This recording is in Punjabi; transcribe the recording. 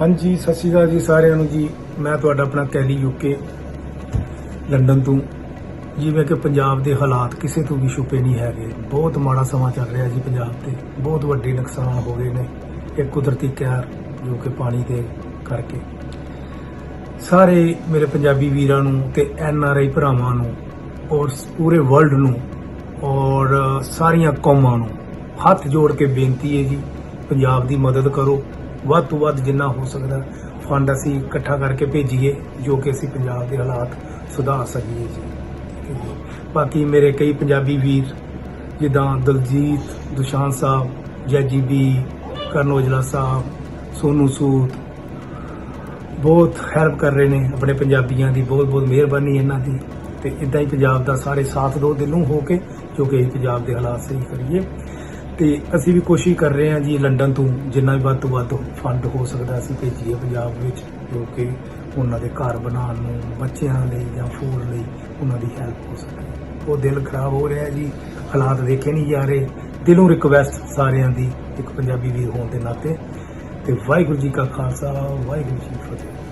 ਹਾਂਜੀ, ਸਤਿ ਸ਼੍ਰੀ ਅਕਾਲ ਜੀ ਸਾਰਿਆਂ ਨੂੰ ਜੀ। ਮੈਂ ਤੁਹਾਡਾ ਆਪਣਾ ਕੈਲੀ ਯੂਕੇ, ਲੰਡਨ ਤੋਂ। ਜਿਵੇਂ ਕਿ ਪੰਜਾਬ ਦੇ ਹਾਲਾਤ ਕਿਸੇ ਤੋਂ ਵੀ ਛੁਪੇ ਨਹੀਂ ਹੈਗੇ। ਬਹੁਤ ਮਾੜਾ ਸਮਾਂ ਚੱਲ ਰਿਹਾ ਜੀ ਪੰਜਾਬ ਤੇ। ਬਹੁਤ ਵੱਡੇ ਨੁਕਸਾਨ ਹੋ ਗਏ ਨੇ। ਇਹ ਕੁਦਰਤੀ ਕਹਿਰ ਜੋ ਕਿ ਪਾਣੀ ਦੇ ਕਰਕੇ। ਸਾਰੇ ਮੇਰੇ ਪੰਜਾਬੀ ਵੀਰਾਂ ਨੂੰ ਤੇ ਐਨ ਆਰ ਆਈ ਭਰਾਵਾਂ ਨੂੰ ਔਰ ਪੂਰੇ ਵਰਲਡ ਨੂੰ ਔਰ ਸਾਰੀਆਂ ਕੌਮਾਂ ਨੂੰ ਹੱਥ ਜੋੜ ਕੇ ਬੇਨਤੀ ਹੈ ਜੀ, ਪੰਜਾਬ ਦੀ ਮਦਦ ਕਰੋ। ਵੱਧ ਤੋਂ ਵੱਧ ਜਿੰਨਾ ਹੋ ਸਕਦਾ ਫੰਡ ਅਸੀਂ ਇਕੱਠਾ ਕਰਕੇ ਭੇਜੀਏ, ਜੋ ਕਿ ਅਸੀਂ ਪੰਜਾਬ ਦੇ ਹਾਲਾਤ ਸੁਧਾਰ ਸਕੀਏ ਜੀ। ਬਾਕੀ ਮੇਰੇ ਕਈ ਪੰਜਾਬੀ ਵੀਰ, ਜਿੱਦਾਂ ਦਲਜੀਤ ਦੁਸ਼ਾਨ ਸਾਹਿਬ, ਜੈਜੀ ਬੀ, ਕਰਨ ਔਜਲਾ ਸਾਹਿਬ, ਸੋਨੂ ਸੂਦ, ਬਹੁਤ ਹੈਲਪ ਕਰ ਰਹੇ ਨੇ ਆਪਣੇ ਪੰਜਾਬੀਆਂ ਦੀ, ਬਹੁਤ ਬਹੁਤ ਮਿਹਰਬਾਨੀ ਇਹਨਾਂ ਦੀ। ਤੇ ਇਦਾਂ ਹੀ ਪੰਜਾਬ ਦਾ ਸਾਰੇ ਸਾਥ ਦੋ ਦਿਲੋਂ ਹੋ ਕੇ, ਜੋ ਕਿ ਅਸੀਂ ਪੰਜਾਬ ਦੇ ਹਾਲਾਤ ਸਹੀ ਕਰੀਏ। ਤੇ ਅਸੀਂ ਵੀ ਕੋਸ਼ਿਸ਼ ਕਰ ਰਹੇ ਹਾਂ ਜੀ ਲੰਡਨ ਤੋਂ, ਜਿੰਨਾ ਵੀ ਵੱਧ ਤੋਂ ਵੱਧ ਫੰਡ ਹੋ ਸਕਦਾ ਅਸੀਂ ਭੇਜੀਏ ਪੰਜਾਬ ਵਿੱਚ, ਜੋ ਕਿ ਉਹਨਾਂ ਦੇ ਘਰ ਬਣਾਉਣ ਨੂੰ, ਬੱਚਿਆਂ ਲਈ ਜਾਂ ਫੂਡ ਲਈ ਉਹਨਾਂ ਦੀ ਹੈਲਪ ਹੋ ਸਕੇ ਉਹ ਦਿਲ ਖਰਾਬ ਹੋ ਰਿਹਾ ਜੀ, ਹਾਲਾਤ ਦੇਖੇ ਨਹੀਂ ਜਾ ਰਹੇ। ਦਿਲੋਂ ਰਿਕਵੈਸਟ ਸਾਰਿਆਂ ਦੀ, ਇੱਕ ਪੰਜਾਬੀ ਵੀਰ ਹੋਣ ਦੇ ਨਾਤੇ। ਤੇ ਵਾਹਿਗੁਰੂ ਜੀ ਕਾ ਖਾਲਸਾ, ਵਾਹਿਗੁਰੂ ਜੀ ਕੀ ਫਤਿਹ।